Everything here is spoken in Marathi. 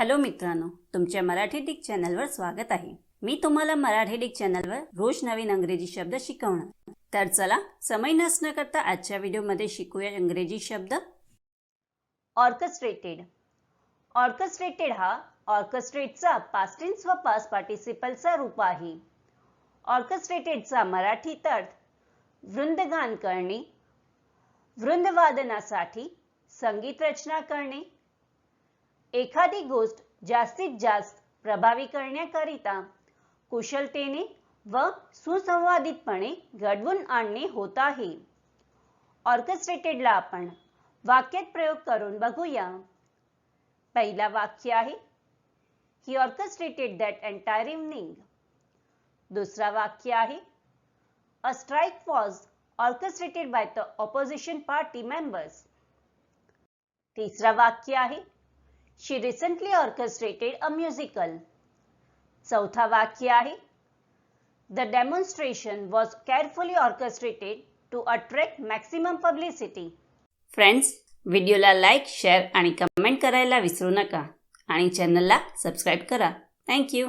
हॅलो मित्रांनो तुमच्या मराठी डिक चॅनलवर स्वागत आहे. मी तुम्हाला मराठी डिक चॅनलवर रोज नवीन अंग्रेजी शब्द शिकवणार. तर चला समय नसण्याकरता करता आजच्या व्हिडिओमध्ये शिकूया इंग्रजी शब्द. ऑर्केस्ट्रेटेड. ऑर्केस्ट्रेटेड हा ऑर्केस्ट्रेटचा पास्टिन्स व पास पार्टिसिपलचा रूप आहे. ऑर्केस्ट्रेटेडचा मराठीत अर्थ वृंदगान करणे वृंदवादनासाठी संगीत रचना करणे एखादी गोष्ट जास्तीत जास्त प्रभावी करण्याकरिता कुशलतेने व सुसंवादितपणे घडवून आणणे होत आहे. ऑर्केस्ट्रेटेडला आपण वाक्यात प्रयोग करून बघूया. पहिला वाक्य आहे he orchestrated that entire evening दुसरा वाक्य आहे a strike was orchestrated by the opposition party members तिसरा वाक्य आहे she recently orchestrated a musical चौथा वाक्य आहे. The demonstration was carefully orchestrated to attract maximum publicity friends व्हिडिओला लाईक शेअर आणि कमेंट करायला विसरू नका. आणि चॅनलला सबस्क्राईब करा. थँक्यू